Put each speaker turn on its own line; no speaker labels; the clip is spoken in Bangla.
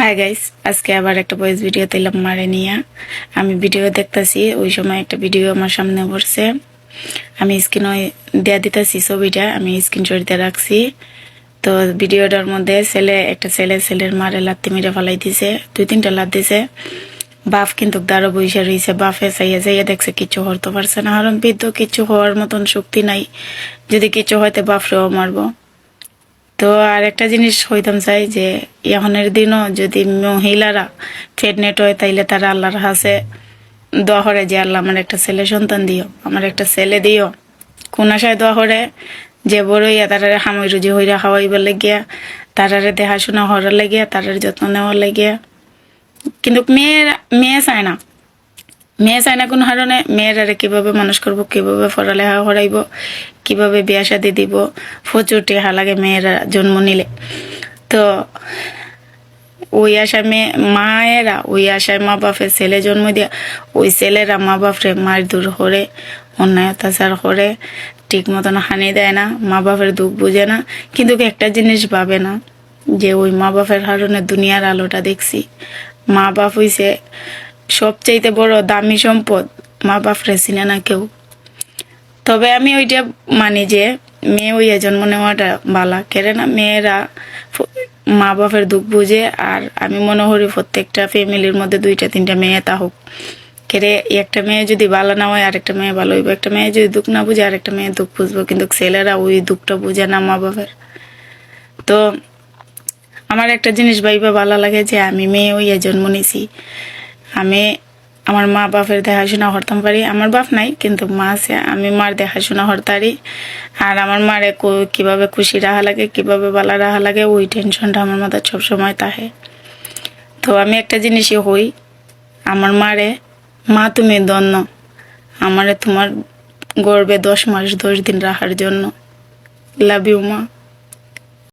হাই গাইস আজকে আবার একটা ভয়েস ভিডিও দিলাম মারে নিয়ে। আমি ভিডিও দেখতাছি, ওই সময় একটা ভিডিও আমার সামনে পড়ছে। আমি স্ক্রিনে দেয়া দিতেছি ছবিটা, আমি স্ক্রিনশট দিয়ে রাখছি। তো ভিডিওটার মধ্যে ছেলে, একটা ছেলে, ছেলের মারে লাত্তি মেরে ফেলাই দিছে, দুই তিনটা লাত দিছে। বাপ কিন্তু দাঁড়ো বইসে রয়েছে বাপে চাইয়া যাইয়া দেখছে কিছু হরতে পারছে না। কারণ বৃদ্ধ কিছু হওয়ার মতন শক্তি নাই। যদি কিছু হয়তো বাপরেও মারবো। তো আর একটা জিনিস হইতাম চাই যে, এখনের দিনও যদি মহিলারা প্রেগনেন্ট হয়, তাইলে তারা আল্লাহর হাসে দোয়া করে যে, আল্লাহ আমার একটা ছেলে সন্তান দিও, আমার একটা ছেলে দিও। কোন আশায় দোয়া করে যে, বড়ইয়া তারারে হামই রুজি হইরা খাওয়াইবার লাগিয়া, তারারে দেখাশোনা হওয়ার লাগিয়া, তারার যত্ন নেওয়ার লাগিয়া। কিন্তু মেয়েরা, মেয়ে চায় না। মেয়ে চায় না কোনো কারণে, মেয়েরারে কীভাবে মানুষ করব, কীভাবে পড়ালেখা করাইব কীভাবে বিয়া শাদি দিব? প্রচুর টেহা লাগে মেয়েরা জন্ম নিলে। তো ওই আশায় মেয়ে, মায়েরা, ওই আশায় মা বাপের ছেলে জন্ম দিয়া, ওই ছেলেরা মা বাপরে মার দূর করে অন্যায় অত্যাচার করে ঠিক মতন হানি দেয় না, মা বাপের দুঃখ বুঝে না, কিন্তু একটা জিনিস ভাবে না, যে ওই মা বাপের কারণে দুনিয়ার আলোটা দেখছি। মা বাপ হইছে সবচাইতে বড় দামি সম্পদ, মা বাপরে চিনে না কেউ। তবে আমি ওইটা মানি যে মেয়ে ওই জন্ম নেওয়াটা বালা। কেরে না মেয়েরা মা বাপের দুঃখ বুঝে আর আমি মনে করি প্রত্যেকটা ফ্যামিলির মধ্যে দুইটা, তিনটা মেয়ে তা হোক। কেরে একটা মেয়ে যদি ভালো না হয়, আরেকটা মেয়ে ভালো হইব। একটা মেয়ে যদি দুঃখ না বুঝে, আরেকটা মেয়ে দুঃখ বুঝব। কিন্তু ছেলেরা ওই দুঃখটা বুঝে না মা বাপের তো আমার একটা জিনিস ভাইবা ভালো লাগে যে আমি মেয়ে ওই জন্ম নিছি আমি আমার মা বাপের দেখাশোনা করতাম পারি। আমার বাপ নাই, কিন্তু মা আছে। আমি মার দেখাশোনা করতারি। আর আমার মারে কীভাবে খুশি রাখা লাগে, কীভাবে ভালো রাখা লাগে, ওই টেনশনটা আমার মাথায় সবসময় তাহে তো আমি একটা জিনিসই হই, আমার মারে, মা, তুমি দন্য আমারে তোমার গর্বে দশ মাস দশ দিন রাখার জন্য। লাভ ইউ মা।